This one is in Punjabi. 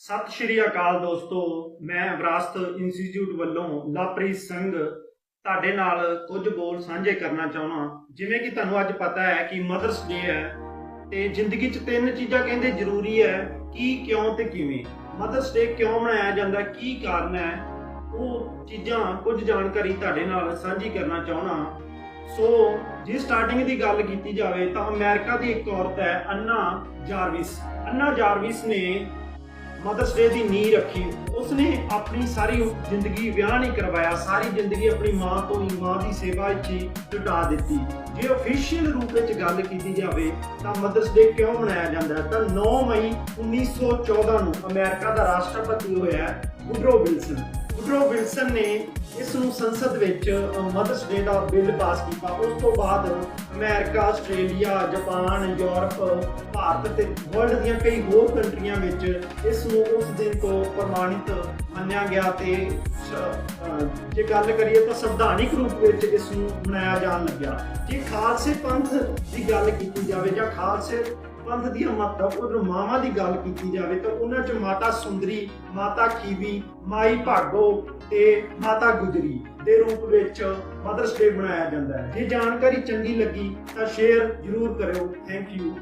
ਸਤਿ ਸ਼੍ਰੀ ਅਕਾਲ ਦੋਸਤੋ, ਮੈਂ ਵਿਰਾਸਤ ਇੰਸਟੀਚਿਊਟ ਵੱਲੋਂ ਲਵਪ੍ਰੀਤ ਸਿੰਘ ਤੁਹਾਡੇ ਨਾਲ ਕੁਝ ਬੋਲ ਸਾਂਝੇ ਕਰਨਾ ਚਾਹਣਾ ਜਿਵੇਂ ਕਿ ਤੁਹਾਨੂੰ ਅੱਜ ਪਤਾ ਹੈ ਕਿ ਮਦਰਸ ਡੇ ਹੈ ਤੇ ਜ਼ਿੰਦਗੀ 'ਚ ਤਿੰਨ ਚੀਜ਼ਾਂ ਕਹਿੰਦੇ ਜ਼ਰੂਰੀ ਹੈ, ਕੀ, ਕਿਉਂ ਤੇ ਕਿਵੇਂ। ਮਦਰਸ ਡੇ ਕਿਉਂ ਮਨਾਇਆ ਜਾਂਦਾ, ਕੀ ਕਾਰਨ ਹੈ, ਉਹ ਚੀਜ਼ਾਂ ਕੁਝ ਜਾਣਕਾਰੀ ਤੁਹਾਡੇ ਨਾਲ ਸਾਂਝੀ ਕਰਨਾ ਚਾਹਣਾ ਸੋ, ਜੇ ਸਟਾਰਟਿੰਗ ਦੀ ਗੱਲ ਕੀਤੀ ਜਾਵੇ ਤਾਂ ਅਮਰੀਕਾ ਦੀ ਇੱਕ ਔਰਤ ਹੈ, ਅੰਨਾ ਜਾਰਵਿਸ। ਅੰਨਾ ਜਾਰਵਿਸ ਨੇ ਮਦਰਸ ਡੇ ਦੀ ਨੀਂਹ ਰੱਖੀ। ਉਸਨੇ ਆਪਣੀ ਸਾਰੀ ਜ਼ਿੰਦਗੀ ਵਿਆਹ ਨਹੀਂ ਕਰਵਾਇਆ, ਸਾਰੀ ਜ਼ਿੰਦਗੀ ਆਪਣੀ ਮਾਂ ਤੋਂ ਹੀ, ਮਾਂ ਦੀ ਸੇਵਾ ਵਿੱਚ ਹੀ ਲੁਟਾ ਦਿੱਤੀ। ਜੇ ਅਫੀਸ਼ੀਅਲ ਰੂਪ ਵਿੱਚ ਗੱਲ ਕੀਤੀ ਜਾਵੇ, ਤਾਂ ਮਦਰਸ ਡੇ ਕਿਉਂ ਮਨਾਇਆ ਜਾਂਦਾ ਹੈ? ਤਾਂ 9 ਮਈ 1914 ਨੂੰ ਅਮਰੀਕਾ ਦਾ ਰਾਸ਼ਟਰਪਤੀ ਹੋਇਆ ਵੁਡਰੋ ਵਿਲਸਨ। ਵੁਡਰੋ ਵਿਲਸਨ ਨੇ ਇਸ ਨੂੰ ਸੰਸਦ ਵਿੱਚ ਮਦਰਸ ਡੇ ਦਾ ਬਿੱਲ ਪਾਸ ਕੀਤਾ। ਉਸ ਤੋਂ ਬਾਅਦ America, Australia, Japan, Europe, Bharat ਤੇ ਵਰਲਡ ਦੀਆਂ ਕਈ ਹੋਰ ਕੰਟਰੀਆਂ ਵਿੱਚ ਇਸ ਨੂੰ ਉਸ ਦਿਨ ਤੋਂ ਪ੍ਰਮਾਣਿਤ ਮੰਨਿਆ ਗਿਆ ਤੇ ਜੇ ਗੱਲ ਕਰੀਏ ਤਾਂ ਸੰਵਿਧਾਨਿਕ ਰੂਪ ਵਿੱਚ ਇਸ ਨੂੰ ਮਨਾਇਆ ਜਾਣ ਲੱਗਿਆ। ਜੇ ਖਾਲਸੇ ਪੰਥ ਦੀ ਗੱਲ ਕੀਤੀ ਜਾਵੇ ਜਾਂ ਖਾਲਸੇ ਪੰਥ ਦੀਆਂ ਮਹੱਤਵਪੂਰਨ ਮਾਵਾਂ ਦੀ ਗੱਲ ਕੀਤੀ ਜਾਵੇ ਤਾਂ ਉਹਨਾਂ 'ਚ ਮਾਤਾ ਸੁੰਦਰੀ, ਮਾਤਾ ਖੀਵੀ ਮਾਈ ਭਾਗੋ ਤੇ ਮਾਤਾ ਗੁਜਰੀ ਦੇ ਰੂਪ ਵਿੱਚ ਮਦਰਸ ਡੇ ਮਨਾਇਆ ਜਾਂਦਾ ਹੈ। ਜੇ ਜਾਣਕਾਰੀ ਚੰਗੀ ਲੱਗੀ ਤਾਂ ਸ਼ੇਅਰ ਜ਼ਰੂਰ ਕਰਿਓ। Thank you